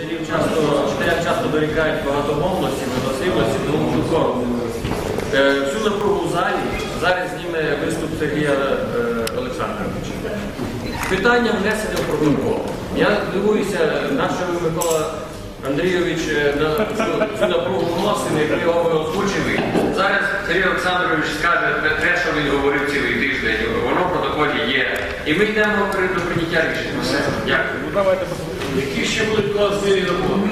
Вчителів часто, вчителям часто дорікають багатомовності, виносливості, тому буду коротко. Е, Всю напругу в залі зараз зніме виступ Сергія е, Олександровича. Питання внесення в протокол. Я дивуюся, на Микола Андрійович е, цю, напругу вносили, якби його ви озвучили. Зараз Сергій Олександрович скаже те, що він говорив цілий тиждень, воно в протоколі є. І ми йдемо до прийняття рішення. Дякую. Які ще будуть класні роботи?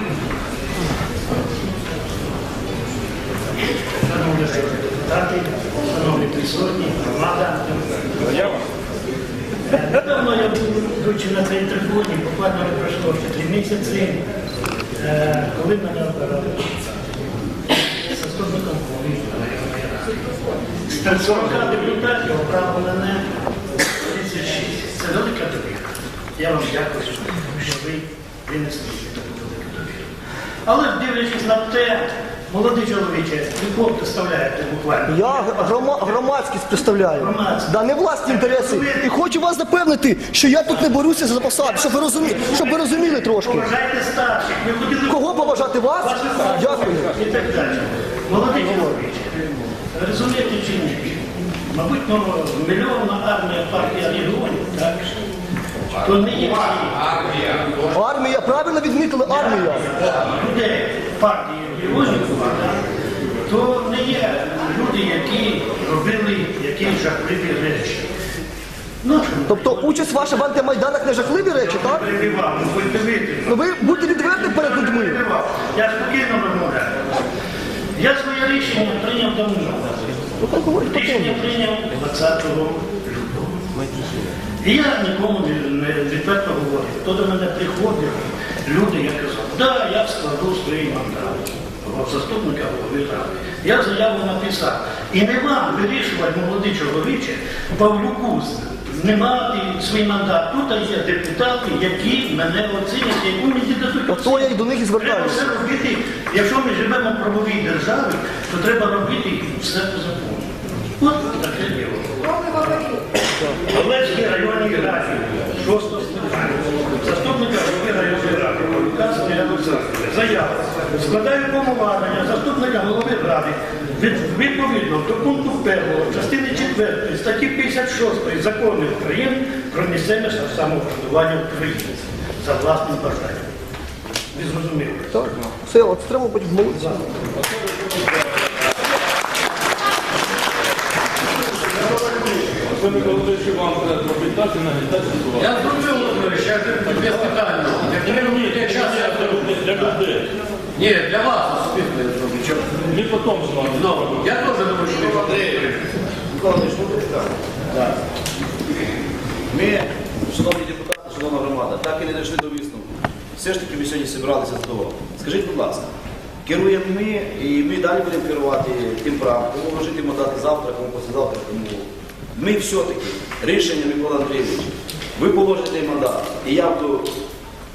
Шановні депутати, шановні присутні, громада. Недавно я був йдучи на цій трибуні, буквально не пройшло ще три місяці, е, коли мене обирали заступником. З 40 депутатів обрали мене 36. Це велика довіра. Я вам дякую, винесли таку велику довіру. Але дивлячись на те, молодий чоловіче, кого представляєте буквально? Я грома- громадськість представляю. Громадськість. Да, не власні інтереси. І хочу вас запевнити, що я тут не борюся за посаду, щоб ви розуміли, щоб ви розуміли трошки. Поважайте старших, ви хотіли Кого поважати вас? Дякую. і так далі. Молодий чоловіче, розумієте чи ні? Мабуть, ну, мільйонна армія партія регіонів, так? То не є всі Армія, правильно відмітили армія. людей партії то не є люди, які робили якісь жахливі речі. Ну. Тобто участь ваша в антимайданах не жахливі речі, так? Перебивав, ну будьте. Ну ви будьте відверті перед людьми. Я спокійно розмовляю. Я своє рішення прийняв давно. Ну. Рішення прийняв 20 лютого. І я нікому не- відверто говорю. Хто до мене приходив, люди, я казав, да, я складу свій мандат. От заступника голови ради. Я заяву написав. І не вам вирішувати, молодий чоловіче, Павлюку знімати свій мандат. Тут є депутати, які мене оцінять, яку мені дадуть. Ото я і до них і Треба все робити. Якщо ми живемо в правовій державі, то треба робити все по закону. От таке діло. Олецький районній раді, шостого скликання. Заступника голови районної ради, Сергія Олександровича. Заява. Складаю повноваження заступника голови ради від- відповідно до пункту 1 частини 4 статті 56 закону України про місцеве самоврядування України за власним бажанням. Ви зрозуміли? Так. Все, от треба потім молитися. Це ми коли що вам треба зробити так і. Я зрозумів, Володимирович, я тут без питань. Як не робити, час я зроблю. Для людей. Ні, для вас особисто я зроблю. Чому? Ми потім з вами. Ну, я теж думаю, що не потрібно. Ми, шановні депутати, шановна громада, так і не дійшли до висновку. Все ж таки ми сьогодні зібралися з того. Скажіть, будь ласка, керуємо ми, і ми далі будемо керувати тим правом, кому вложити мандати завтра, кому післязавтра, кому. Ми все-таки рішення Микола Андрійович, ви положите мандат, і я буду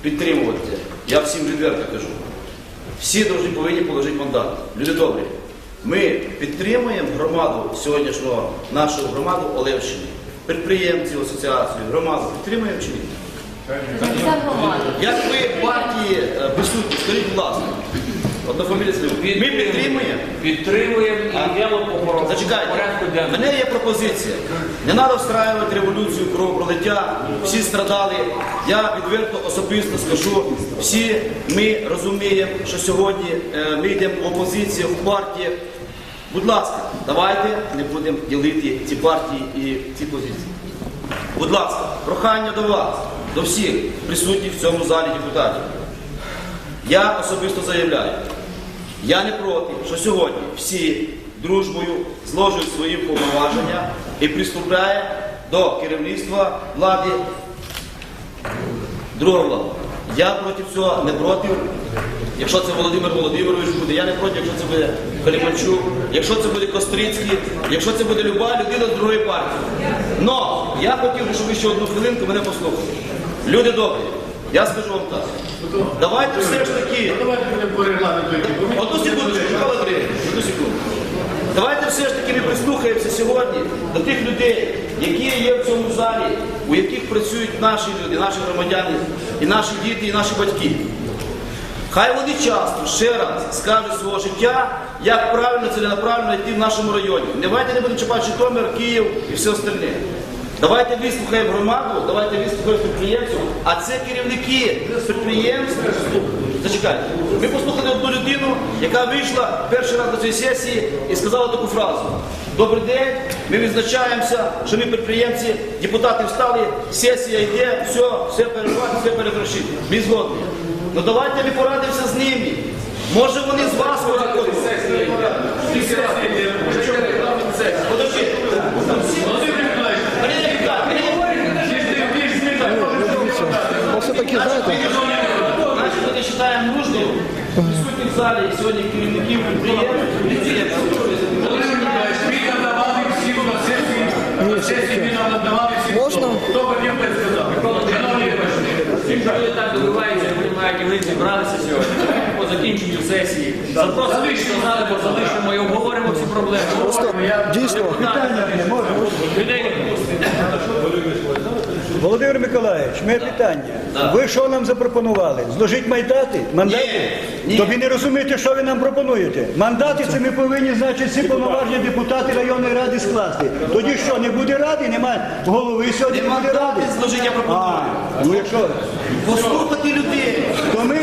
підтримувати це. Я всім відверто кажу. Всі повинні положити мандат. Люди добрі. Ми підтримуємо громаду сьогоднішнього, нашу громаду Олевщини, підприємців, асоціацію, громаду. Підтримуємо чи ні? Як ви партії е, присутні, скажіть, будь ласка, слів. Ми підтримуємо. Підтримуємо і йдемо по порядку Зачекайте, порядку в денному. мене є пропозиція. Не треба встраювати революцію кровопролиття, всі страдали. Я відверто особисто скажу, всі ми розуміємо, що сьогодні е, ми йдемо в опозицію в партії. Будь ласка, давайте не будемо ділити ці партії і ці позиції. Будь ласка, прохання до вас, до всіх присутніх в цьому залі депутатів. Я особисто заявляю, я не проти, що сьогодні всі дружбою зложують свої повноваження і приступає до керівництва влади влада. Я проти цього не проти. Якщо це Володимир Володимирович буде, я не проти, якщо це буде Каліманчук, якщо це буде Кострицький, якщо це буде люба людина з другої партії. Но я хотів би, щоб ви ще одну хвилинку мене послухали. Люди добрі, я скажу вам так. Давайте все ж таки. Одну секунду, Михайло Андрійович, одну секунду. Давайте все ж таки ми прислухаємося сьогодні до тих людей, які є в цьому залі, у яких працюють наші люди, наші громадяни, і наші діти, і наші батьки. Хай вони часто ще раз скажуть свого життя, як правильно, ціленаправленно йти в нашому районі. Не Давайте не будемо чіпати Житомир, Київ і все остальне. Давайте вислухаємо громаду, давайте вислухаємо підприємців, а це керівники підприємств. Зачекайте, ми послухали одну людину, яка вийшла перший раз на цій сесії і сказала таку фразу. Добрий день, ми відзначаємося, що ми підприємці, депутати встали, сесія йде, все, все перервати, все перегрошити. Ми згодні. Ну давайте ми порадимося з ними. Може вони з вас хочуть. Все-таки, знаєте, Значить, ми не вважаємо нужним присутніх в залі сьогодні керівників підприємств. Можна? Хто би сказав? Якщо люди так добиваються, я розумію, і ми зібралися сьогодні по закінченню сесії. Запросимо їх сказали, бо залишимо і обговоримо проблеми. просто дійсно. Людей не пустимо. Моє питання. Ви що нам запропонували? Зложить майдати? Мандати? Ні, ні. То ви не розумієте, що ви нам пропонуєте. Мандати це ми повинні, значить, всі повноважні депутати районної ради скласти. Тоді що, не буде ради? Немає голови сьогодні не буде ради. дати я пропоную. А, ну якщо, Послухати людей. то ми